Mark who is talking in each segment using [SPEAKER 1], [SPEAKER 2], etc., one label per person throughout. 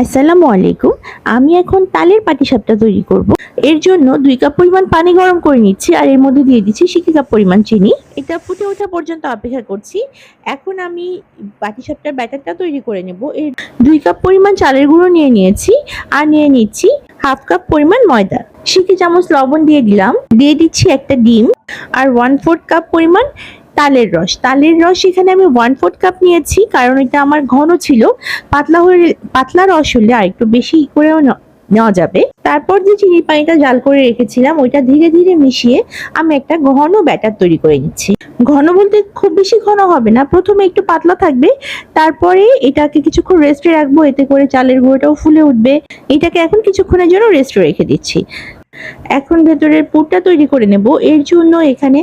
[SPEAKER 1] আসসালামু আলাইকুম। আমি এখন তালের পাটিসাপটা তৈরি করব। এর জন্য দুই কাপ পরিমাণ পানি গরম করে নিচ্ছি আর এর মধ্যে দিয়ে দিচ্ছি সিকি কাপ পরিমাণ চিনি। এটা ফুটে ওঠা পর্যন্ত অপেক্ষা করছি। এখন আমি পাটিসাপটার ব্যাটারটা তৈরি করে নেব। এর দুই কাপ পরিমাণ চালের গুঁড়ো নিয়ে নিয়েছি আর নিয়ে নিচ্ছি হাফ কাপ পরিমাণ ময়দা। সিকি চামচ লবণ দিয়ে দিলাম। দিয়ে দিচ্ছি একটা ডিম আর ওয়ান ফোর্থ কাপ পরিমাণ তালের রস। তালের রস এখানে আমি ওয়ান ফোর্থ কাপ নিয়েছি, কারণ এটা আমার ঘন ছিল। পাতলা হয়ে, পাতলা রস হলে আর একটু বেশি করেও নেওয়া যাবে। তারপর যে চিনি পানিটা জাল করে রেখেছিলাম, ওইটা ধীরে ধীরে মিশিয়ে আমি একটা ঘন ব্যাটার তৈরি করে নিচ্ছি। ঘন বলতে খুব বেশি ঘন হবে না, প্রথমে একটু পাতলা থাকবে, তারপরে এটাকে কিছুক্ষণ রেস্টে রাখব, এতে করে চালের গুঁড়োটাও ফুলে উঠবে। এটাকে এখন কিছুক্ষণের জন্য রেস্টে রেখে দিচ্ছি। এখন ভেতরের পুরটা তৈরি করে নেব। এর জন্য এখানে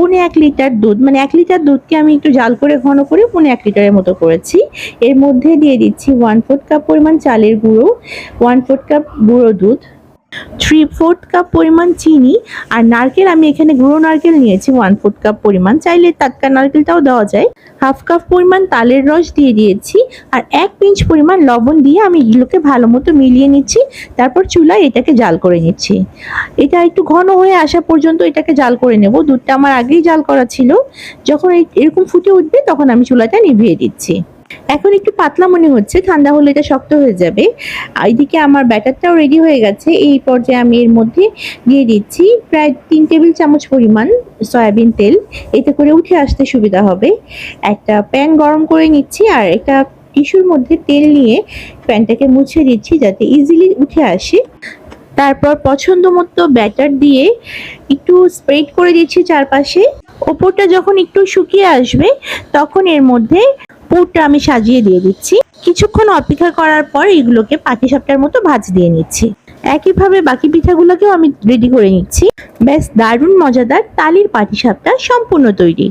[SPEAKER 1] পৌনে এক লিটার দুধ মানে এক লিটার দুধকে আমি একটু জাল করে ঘন করে পুনে এক লিটারের মতো করেছি। এর মধ্যে দিয়ে দিচ্ছি ওয়ান ফোর্থ কাপ পরিমাণ চালের গুঁড়ো ওয়ান ফোর্থ কাপ গুঁড়ো দুধ থ্রি ফোর্থ কাপ পরিমাণ চিনি আর নারকেল আমি এখানে গুঁড়ো নারকেল নিয়েছি ওয়ান ফোর্থ কাপ পরিমাণ। চাইলে টাটকা নারকেলটাও দেওয়া যায়। হাফ কাপ পরিমাণ তালের রস দিয়ে দিয়েছি আর এক পিঞ্চ পরিমাণ লবণ দিয়ে আমি এগুলোকে ভালো মতো মিলিয়ে নিচ্ছি, তারপর চুলায় এটাকে জাল করে নিচ্ছি। এটা একটু ঘন হয়ে আসা পর্যন্ত এটাকে জাল করে নেব। দুধটা আমার আগেই জাল করা ছিল। যখন এরকম ফুটে উঠবে তখন আমি চুলাটা নিভিয়ে দিচ্ছি। এখন একটু পাতলা মনে হচ্ছে, ঠান্ডা হলে এটা শক্ত হয়ে যাবে। এদিকে আমার ব্যাটারটাও রেডি হয়ে গেছে, এই পর্যায়ে আমি এর মধ্যে দিয়ে দিচ্ছি প্রায় তিন টেবিল চামচ পরিমাণ সয়াবিন তেল। এতে করে উঠে আসতে সুবিধা হবে। একটা প্যান গরম করে নিচ্ছি আর একটা টিস্যুর মধ্যে তেল নিয়ে প্যানটাকে মুছে দিচ্ছি যাতে ইজিলি উঠে আসে। তারপর পছন্দ মতো ব্যাটার দিয়ে একটু স্প্রেড করে দিচ্ছি চারপাশে। ওপরটা যখন একটু শুকিয়ে আসবে, তখন এর মধ্যে পুরটা আমি সাজিয়ে দিয়ে দিচ্ছি। কিছুক্ষণ অপেক্ষা করার পর এগুলোকে পাটিসাপটার মতো ভাজ দিয়ে নিচ্ছি। একইভাবে বাকি পিঠাগুলোকেও আমি রেডি করে নিচ্ছি। ব্যাস, দারুণ মজাদার তালির পাটিসাপটা সম্পূর্ণ তৈরি।